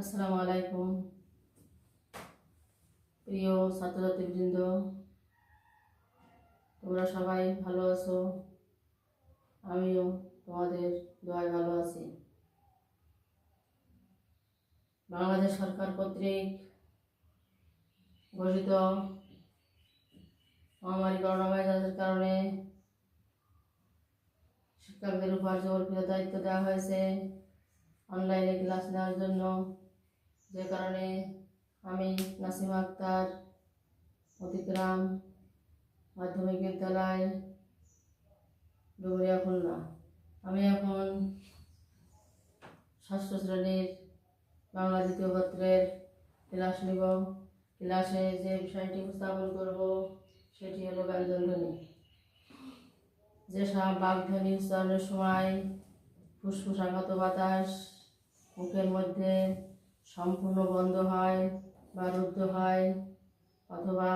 আসসালামু আলাইকুম। প্রিয় ছাত্রছাত্রীবৃন্দ, তোমরা সবাই ভালো আছো? আমিও তোমাদের দোয়ায় ভালো আছি। বাংলাদেশ সরকার কর্তৃক ঘোষিত মহামারী করোনা ভাইরাসের কারণে শিক্ষকদের উপর যে দায়িত্ব দেওয়া হয়েছে। অনলাইনে ক্লাস নেওয়ার জন্য যে কারণে আমি নাসিমা আক্তার অতিগ্রাম মাধ্যমিক বিদ্যালয় ডুবুরিয়া খুলনা। আমি এখন ষষ্ঠ শ্রেণির বাংলা দ্বিতীয় পত্রের ক্লাস নিব। ক্লাসে যে বিষয়টি উপস্থাপন করব, সেটি হলো ব্যঞ্জনধ্বনি। যেসব বাগধ্বনি উচ্চারণের সময় ফুসফুসাগত বাতাস মুখের মধ্যে সম্পূর্ণ বন্ধ হয় বা রুদ্ধ হয় অথবা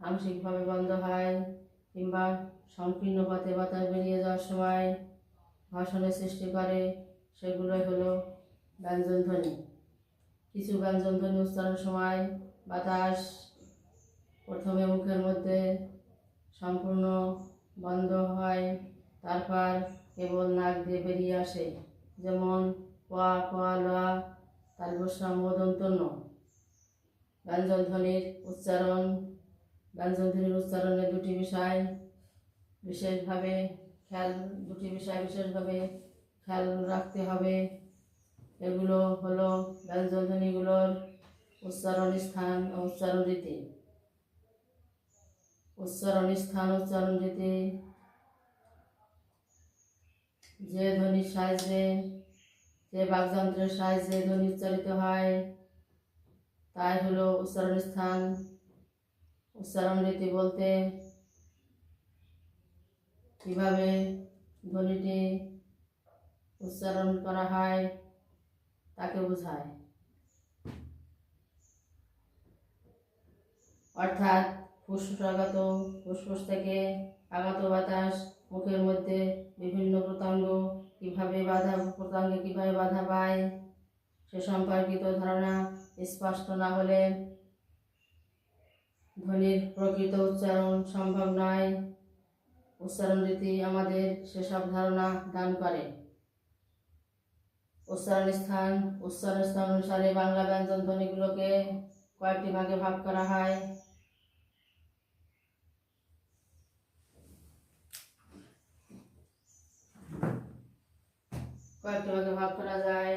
আংশিকভাবে বন্ধ হয় কিংবা সংকীর্ণ পথে বাতাস বেরিয়ে যাওয়ার সময় ভাষণের সৃষ্টি করে, সেগুলোই হলো ব্যঞ্জনধ্বনি। কিছু ব্যঞ্জনধ্বনি উচ্চারণের সময় বাতাস প্রথমে মুখের মধ্যে সম্পূর্ণ বন্ধ হয়, তারপর কেবল নাক দিয়ে বেরিয়ে আসে। যেমন কোয়া কোয়া লোয়া তালবসা মদন্তন্য ব্যঞ্জন ধ্বনির উচ্চারণ ব্যঞ্জন ধ্বনির উচ্চারণে দুটি বিষয় বিশেষভাবে খেয়াল, দুটি বিষয় বিশেষভাবে খেয়াল রাখতে হবে। এগুলো হলো ব্যঞ্জন ধ্বনিগুলোর উচ্চারণ স্থান ও উচ্চারণ রীতি। উচ্চারণ স্থান, উচ্চারণ রীতি। যে ধ্বনির সাহায্যে যে বাকযন্ত্রের সাহায্যে ধ্বনি উচ্চারিত হয়, তাই হলো উচ্চারণ স্থান উচ্চারণ রীতি বলতে কীভাবে ধ্বনিটি উচ্চারণ করা হয় তাকে বোঝায়। অর্থাৎ ফুসফুস আগত, ফুসফুস থেকে আগত বাতাস মুখের মধ্যে বিভিন্ন প্রত্যঙ্গ কীভাবে বাধা প্রত্যঙ্গে কীভাবে বাধা পায়, সে সম্পর্কিত ধারণা স্পষ্ট না হলে ধ্বনির প্রকৃত উচ্চারণ সম্ভব নয়। উচ্চারণ রীতি আমাদের সেসব ধারণা দান করে। উচ্চারণ স্থান উচ্চারণ স্থান অনুসারে বাংলা ব্যঞ্জন ধ্বনিগুলোকে কয়েকটি ভাগে ভাগ করা হয়। কয়েকটি ভাগে ভাগ করা যায়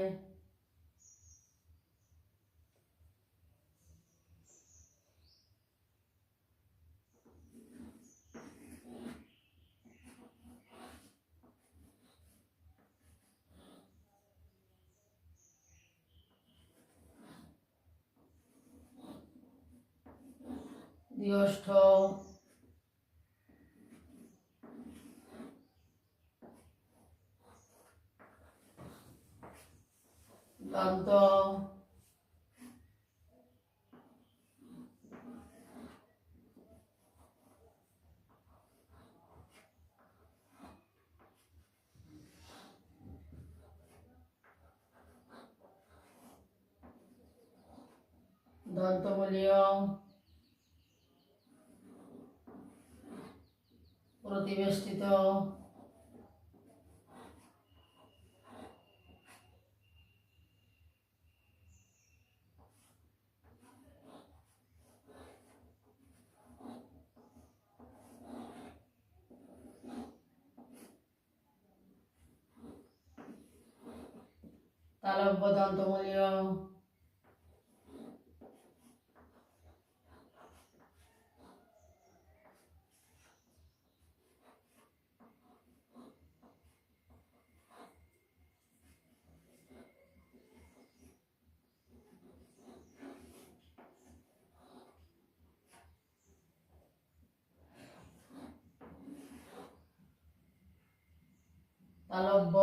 দিয়ষ্ঠ দন্ত দন্তমূলীয় প্রতিবেষ্টিত তালব্য দন্তমূলীয় তালব্য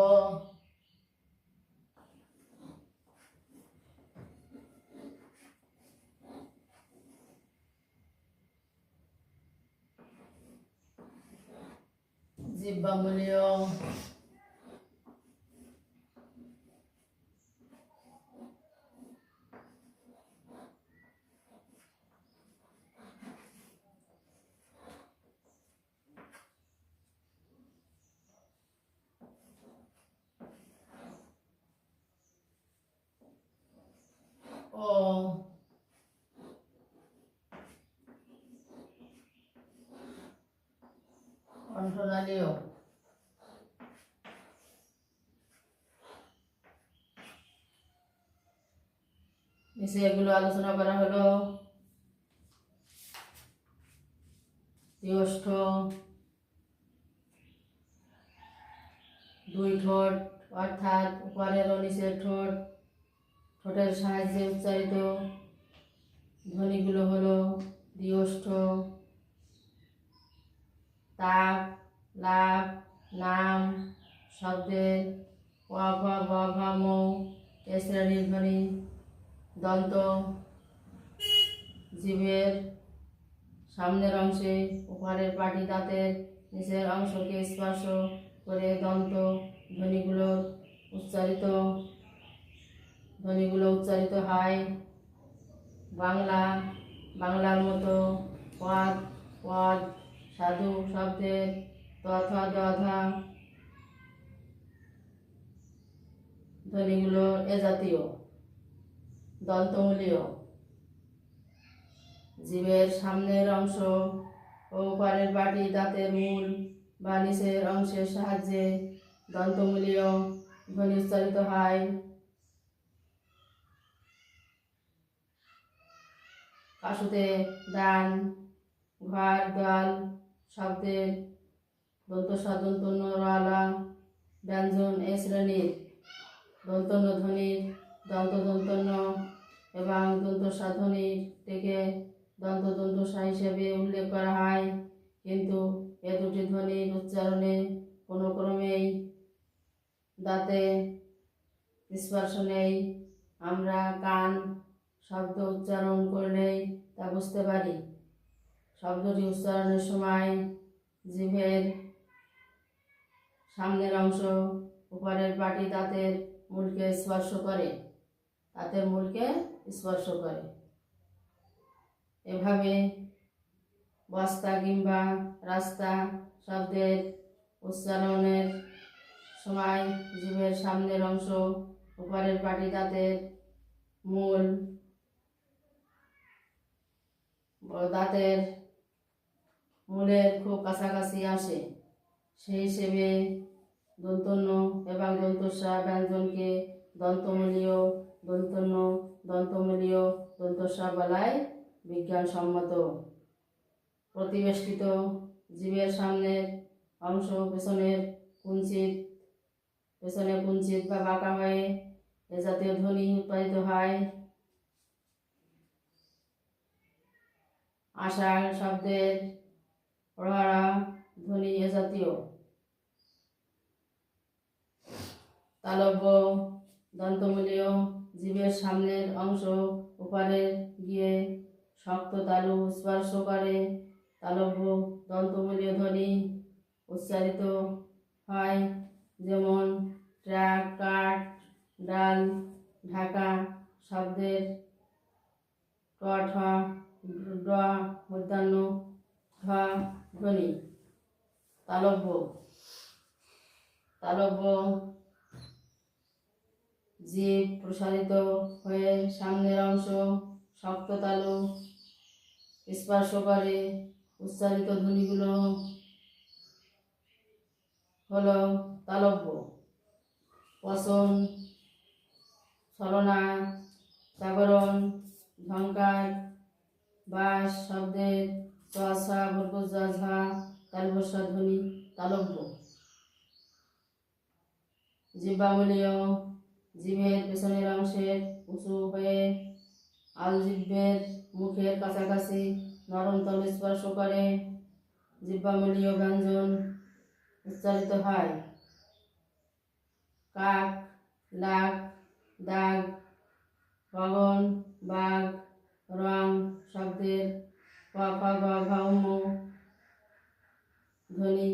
জিব্বামূলীয় নিচে এগুলো আলোচনা করা হলো। দিওষ্ঠ দুই ঠোঁট, অর্থাৎ উপরের ও নিচের ঠোঁট, ঠোঁটের সাহায্যে উচ্চারিত ধ্বনিগুলো হলো দিওষ্ঠ তাপ লাভ নাম, শব্দের ক খ গ, ঘ, ম, এ শ্রেণির ধ্বনি। দন্ত জীবের সামনের অংশে, উপরের পাটি দাঁতের নিচের অংশকে স্পর্শ করে দন্ত ধ্বনিগুলো উচ্চারিত ধ্বনিগুলো উচ্চারিত হয়। বাংলা, বাংলার মতো পদ পদ, সাধু শব্দের তথা দধা ধ্বনিগুলো এ জাতীয়। দন্তমূলীয় জীবের সামনের অংশ ও পরের পাটি দাঁতের মূল বা নিচের অংশের সাহায্যে দন্তমূলীয় ধ্বনি হয়। কাশুতে দান, ঘর দল শব্দের দন্ত সাদন্তন্য রালা ব্যঞ্জন এ শ্রেণির দন্তন্য ধ্বনির দন্ত দন্তন্য এবং দন্ত সাধনী থেকে দন্ত দন্তসা হিসেবে উল্লেখ করা হয়। কিন্তু এ দুটি ধ্বনির উচ্চারণে কোনো ক্রমেই দাঁতে স্পর্শ নেই। আমরা কান, শব্দ উচ্চারণ করলেই তা বুঝতে পারি। শব্দটি উচ্চারণের সময় জিভের সামনের অংশ উপরের পাটি দাঁতের মূলকে স্পর্শ করে। দাঁতের মূলকে স্পর্শ করে। এভাবে বস্তা কিংবা রাস্তা শব্দের উচ্চারণের সময় জীবের সামনের অংশ, উপরের পাটি দাঁতের মূল দাঁতের মূলের খুব কাছাকাছি আসে। সেই হিসেবে দন্তন্য এবং দন্তস্বা ব্যঞ্জনকে দন্তমূলীয় দন্তন্য দন্তমূলীয় দন্তস্বা বলায় বিজ্ঞানসম্মত। প্রতিবেষ্টিত জীবের সামনের অংশ পেছনের কুঞ্চিত, পেছনে কুঞ্চিত বা বাঁকা হয়ে এ জাতীয় ধ্বনি উৎপাদিত হয়। আষাঢ় শব্দের প্রহারা ধ্বনি এ জাতীয়। তালব্য দন্তমূলীয় জীবের সামনের অংশ উপরে গিয়ে শক্ত তালু স্পর্শ করে। তালব্য দন্তমূলীয় ধ্বনি উচ্চারিত হয়, যেমন ট্রাক কাঠ, ডাল, ঢাকা শব্দের ট ঠ মধ্যাহ্ন ঢ ধ্বনি। তালব্য। তালব্য জীব প্রসারিত হয়ে সামনের অংশ শক্ত তালু স্পর্শ করে উচ্চারিত ধ্বনিগুলো হল তালব্য, পচন, ছলনা, জাগরণ ঝঙ্কার বাস শব্দের চা বর্গজা ঝা তালবসা ধ্বনি, তালব্য। জিব্বামূলীয় জিভের পেছনের অংশের উঁচু হয়ে আলজিভ্যের মুখের কাছাকাছি নরম তল স্পর্শ করে জিব্বামূলীয় ব্যঞ্জন উচ্চারিত হয়। কাক, লাক, দাগ, গগন, বাঘ, রং, শব্দের ক ধ্বনি।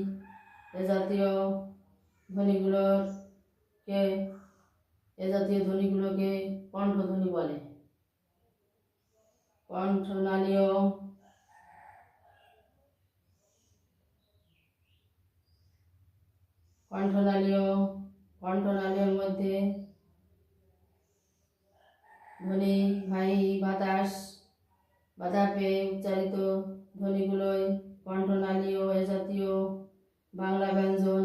এ জাতীয় ধ্বনিগুলোকে এ জাতীয় ধ্বনিগুলোকে কণ্ঠধ্বনি বলে। কণ্ঠনালীয় কণ্ঠনালীয় কণ্ঠনালীর মধ্যে ধ্বনি, ভাই, বাতাস বাধা পেয়ে উচ্চারিত ধ্বনিগুলোই কণ্ঠনালীয় এ জাতীয় বাংলা ব্যঞ্জন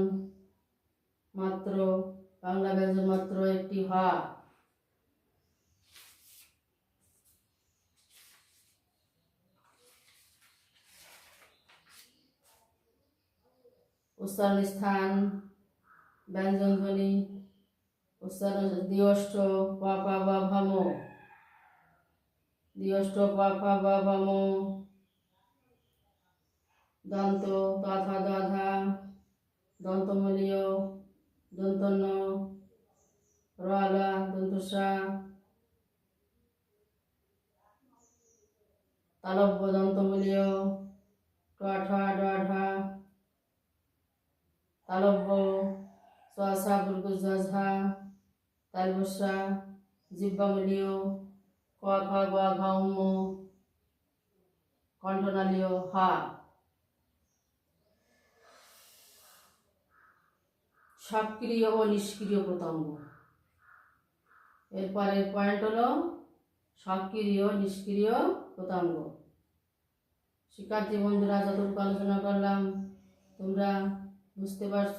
মাত্র। বাংলা ব্যঞ্জন মাত্র একটি হ। উচ্চারণ স্থান, ব্যঞ্জন ধ্বনি, উচ্চারণ দিয়ষ্ট পাপা বা ভাম দিয়ষ্ট পাপা বা ভাম দন্ত তথা দধা দন্তমূলীয় দন্তন্য রলা দন্তসা তালব্য, দন্তমূলীয় টঠা ডঢা তালব্য সসা বুর্গুজা তালবসা জিব্বামূলীয় ক খ গ ঘ উম কণ্ঠনালীয়, হা। সক্রিয় ও নিষ্ক্রিয় প্রত্যঙ্গ এরপরের পয়েন্ট হলো সক্রিয়, নিষ্ক্রিয় প্রত্যঙ্গ শিক্ষার্থী বন্ধুরা, যতটুকু আলোচনা করলাম, তোমরা বুঝতে পারছ,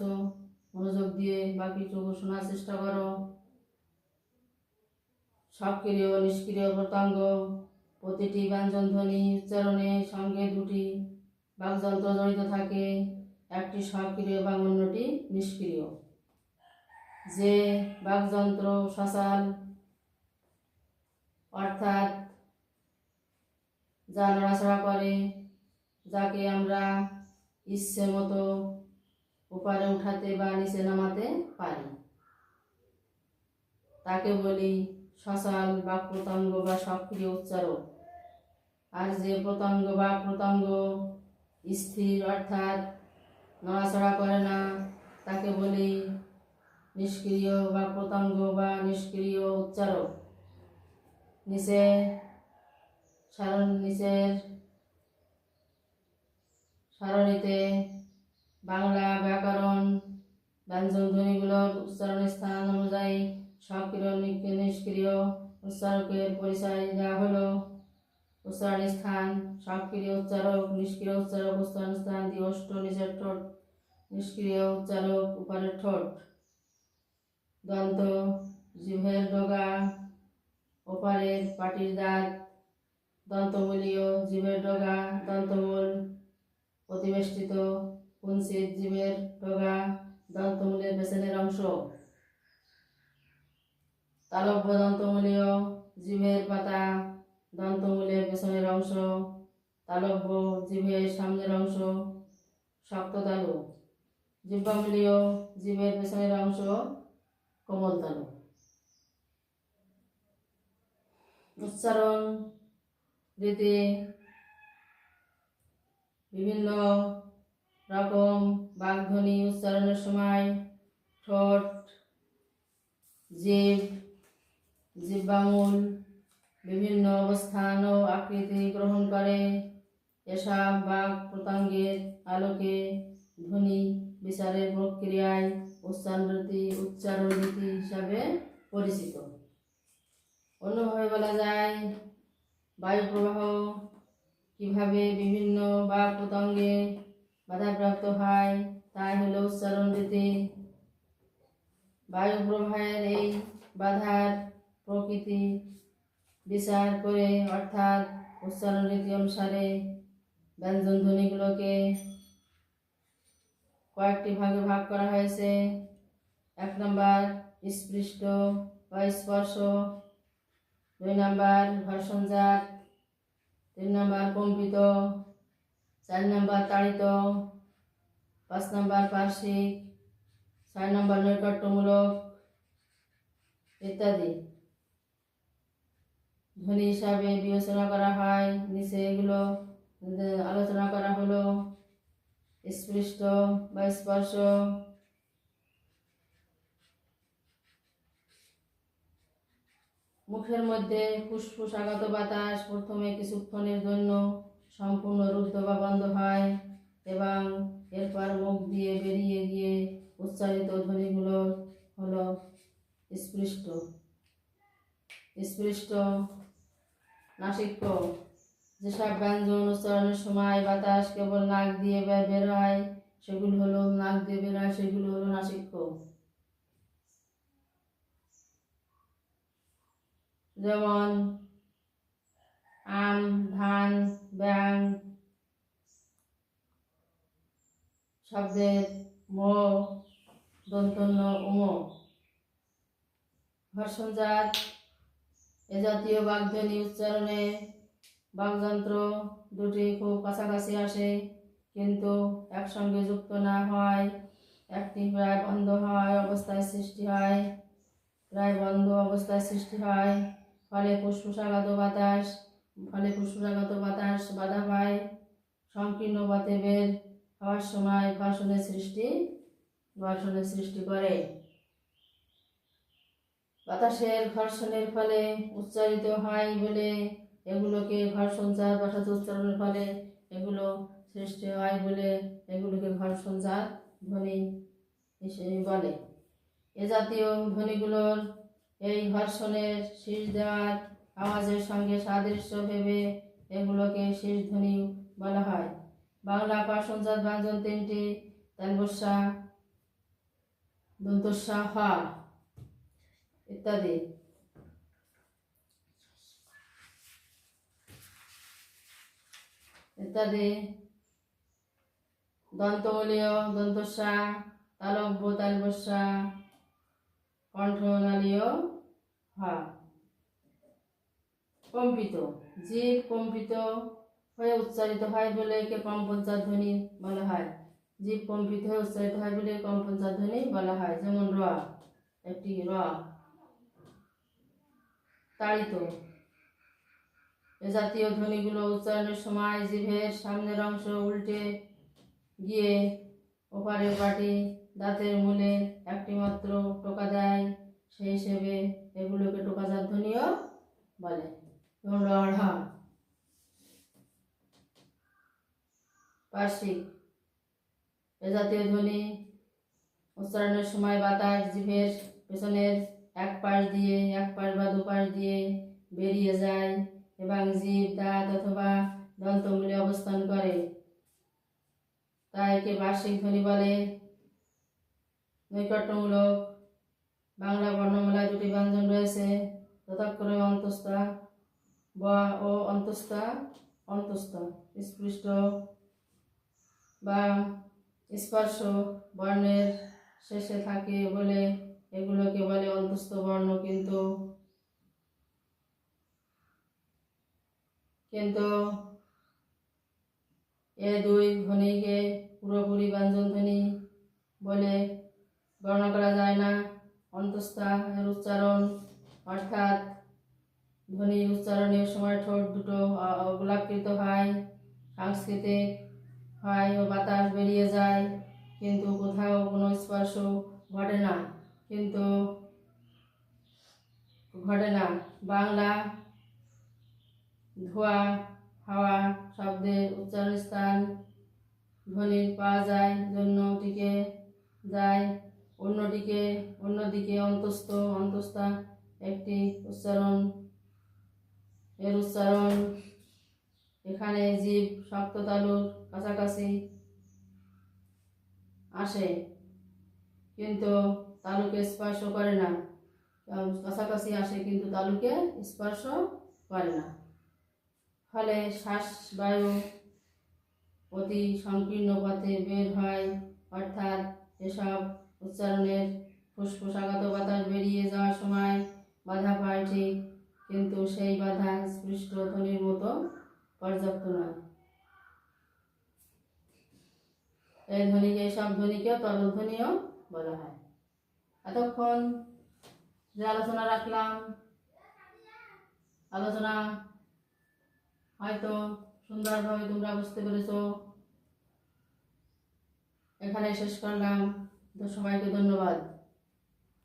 মনোযোগ দিয়ে বাকি বাকিটুকু শোনার চেষ্টা করো। সক্রিয় নিষ্ক্রিয় প্রত্যঙ্গ প্রতিটি ব্যঞ্জন ধ্বনি উচ্চারণে সঙ্গে দুটি বাকযন্ত্র জড়িত থাকে। একটি সক্রিয় এবং অন্যটি নিষ্ক্রিয়। যে বাকযন্ত্র শ্মশাল অর্থাৎ যা নড়াচড়া করে, যাকে আমরা ইচ্ছে মতো উপরে উঠাতে বা নিচে নামাতে পারি। তাকে বলি শ্মশাল বা প্রতঙ্গ বা সক্রিয় উচ্চারক আর যে প্রতঙ্গ বা প্রতঙ্গ স্থির অর্থাৎ নড়াচড়া করে না। তাকে বলি নিষ্ক্রিয় বা প্রত্যঙ্গ বা নিষ্ক্রিয় উচ্চারক। নিচে সারণ, নিচের সারণীতে বাংলা ব্যাকরণ, ব্যঞ্জন ধ্বনিগুলোর উচ্চারণ স্থান অনুযায়ী সক্রিয় নিষ্ক্রিয় উচ্চারকের পরিচয় দেওয়া হলো। উচ্চারণ স্থান সক্রিয় উচ্চারক, নিষ্ক্রিয় উচ্চারক উচ্চারণ স্থান দিয়ষ্ট নিচের ঠোঁট, নিষ্ক্রিয় উচ্চারক, উপরের ঠোঁট, দন্ত, জিভের ডগা, ওপারের পাটির দাঁত দন্তমূলীয় জীবের ডগা, দন্তমূল প্রতিবেষ্টিত কুঞ্চিত জীবের ডগা, দন্তমূলের পেছনের অংশ, তালব্য দন্তমূলীয় জীবের পাতা দন্তমূলের পেছনের অংশ, তালব্য জীবের সামনের অংশ, শক্ত তালু জিব্বামূলীয় জীবের পেছনের অংশ, কোমল তালু। উচ্চারণ, রীতি, বিভিন্ন রকম বাগধ্বনি উচ্চারণের সময়, ঠোঁট জীব জিব্বামূল বিভিন্ন অবস্থান ও আকৃতি গ্রহণ করে। এসব বাক প্রত্যঙ্গের আলোকে ধ্বনি বিচারের প্রক্রিয়ায় উচ্চারণ রীতি উচ্চারণ রীতি হিসাবে পরিচিত। অন্যভাবে বলা যায় বায়ু প্রবাহ কীভাবে বিভিন্ন বা প্রতঙ্গে বাধাপ্রাপ্ত হয়, তাই হলো উচ্চারণ রীতি বায়ু প্রবাহের এই বাধার প্রকৃতি বিচার করে, অর্থাৎ উচ্চারণ রীতি অনুসারে ব্যঞ্জন ধ্বনিগুলোকে কয়েকটি ভাগে ভাগ করা হয়েছে। এক নম্বর, স্পৃষ্ট বা স্পর্শ। দুই নাম্বার ঘর্ষণজাত তিন নাম্বার, কম্পিত। চার নাম্বার, তাড়িত। পাঁচ নাম্বার পার্শ্বিক ছয় নাম্বার, নৈকট্যমূলক। ইত্যাদি। ধ্বনি হিসাবে বিবেচনা করা হয়, নিচে এগুলো আলোচনা করা হলো। স্পৃষ্ট বা স্পর্শ। মুখের মধ্যে ফুসফুস আগত বাতাস প্রথমে কিছুক্ষণের জন্য সম্পূর্ণ রুদ্ধ বা বন্ধ হয় এবং এরপর মুখ দিয়ে বেরিয়ে গিয়ে উচ্চারিত ধ্বনিগুলো হলো স্পৃষ্ট। স্পৃষ্ট নাসিক্য যেসব ব্যঞ্জন উচ্চারণের সময় বাতাস কেবল নাক দিয়ে বের হয় সেগুলো হলো নাক দিয়ে বের হয় সেগুলো হলো নাসিক্য যেমন, আম, ধান ব্যাং শব্দের মো, দন্তন্য উম। ঘর্ষণজাত এ জাতীয় বাগধ্বনি উচ্চারণে বাগযন্ত্র দুটি খুব কাছাকাছি আসে, কিন্তু একসঙ্গে যুক্ত না হয় একটি প্রায় বন্ধ হয় অবস্থায় সৃষ্টি হয়, প্রায় বন্ধ অবস্থায় সৃষ্টি হয়। ফলে ফুসফুসাগত বাতাস, ফলে ফুসফুসাগত বাতাস বাধা পায়, সংকীর্ণ পথে বের হওয়ার সময় ঘর্ষণের সৃষ্টি ঘর্ষণের সৃষ্টি করে। বাতাসের ঘর্ষণের ফলে উচ্চারিত হয় বলে এগুলোকে ঘর্ষণ ঘর্ষণজাত বাতাস উচ্চারণের ফলে এগুলো সৃষ্টি হয় বলে এগুলোকে ঘর্ষণ ঘর্ষণজাত ধ্বনি বলে। এ জাতীয় ধ্বনিগুলোর এই ঘর্ষণের শীষ দেওয়ার আওয়াজের সঙ্গে সাদৃশ্য ভেবে এগুলোকে শীষ ধ্বনি বলা হয়। বাংলা পার্শ্বজাত ব্যঞ্জন তিনটি তালবস্যা দন্তস্যা হ। ইত্যাদি। ইত্যাদি। দন্তমূলীয় দন্তস্যা তালব্য তালবস্যা কণ্ঠনালীয় হা কম্পিত, জীব কম্পিত হয়ে উচ্চারিত হয় বলে একে কম্পনজাত ধ্বনি বলা হয়। জীব কম্পিত হয়ে উচ্চারিত হয় বলে কম্পনজাত ধ্বনি বলা হয়। যেমন র, একটি র। তাড়িত এ জাতীয় ধ্বনিগুলো উচ্চারণের সময় জিভের সামনের অংশ উল্টে গিয়ে ওপারে পাটি দাঁতের মূলে একটি মাত্র টোকা দেয় সেই হিসেবে এগুলোকে টোকাজাত ধ্বনিও বলে। যেমন রড়া পার্শ্বিক। এ জাতীয় ধ্বনি উচ্চারণের সময় বাতাস জিভের পেছনের এক পাশ দিয়ে, এক পাশ বা দুপাশ দিয়ে বেরিয়ে যায় এবং জীব, দাঁত অথবা দন্তমূলে অবস্থান করে। তাই একে বার্ষিক ধ্বনি বলে। নৈকট্যমূলক বাংলা বর্ণমালায় দুটি ব্যঞ্জন রয়েছে। তথাক্ষরে অন্তস্থা, ব ও অন্তস্থা, অন্তস্থ, স্পৃষ্ট বা স্পর্শ, বর্ণের শেষে থাকে বলে এগুলোকে বলে অন্তস্থ বর্ণ, কিন্তু কিন্তু এ দুই ধ্বনিকে পুরোপুরি ব্যঞ্জন ধ্বনি বলে গণনা করা যায় না। অন্তস্থা এর উচ্চারণ, অর্থাৎ ধ্বনি উচ্চারণের সময় ঠোঁট দুটো গোলাকৃত হয়, সাংস্কৃতিক হয় ও বাতাস বেরিয়ে যায়, কিন্তু কোথাও কোনো স্পর্শ ঘটে না। কিন্তু ঘটে না বাংলা, ধোয়া, হাওয়া শব্দের উচ্চারণ স্থান ধ্বনি পাওয়া যায় জন্যটিকে যায়, অন্যটিকে, অন্যদিকে অন্তস্থ, অন্তস্থা একটি উচ্চারণ। এর উচ্চারণ, এখানে জীব, শক্ত তালুর কাছাকাছি আসে। কিন্তু তালুকে স্পর্শ করে না। কাছাকাছি আসে কিন্তু তালুকে স্পর্শ করে না। ফলে শ্বাস বায়ু অতি সংকীর্ণ পথে বের হয়। অর্থাৎ এসব উচ্চারণের ফুসফুসাগত বাতাস বেরিয়ে যাওয়ার সময় বাধা পায় ঠিক, কিন্তু সেই বাধা স্পৃষ্ট ধ্বনির মতো পর্যাপ্ত নয়। এই ধ্বনিকে সব ধ্বনিকেও তরল ধ্বনিও বলা হয়। এতক্ষণ যে আলোচনা রাখলাম, আলোচনা হয়তো সুন্দরভাবে তোমরা বুঝতে পেরেছ। এখানে শেষ করলাম। তো সবাইকে ধন্যবাদ।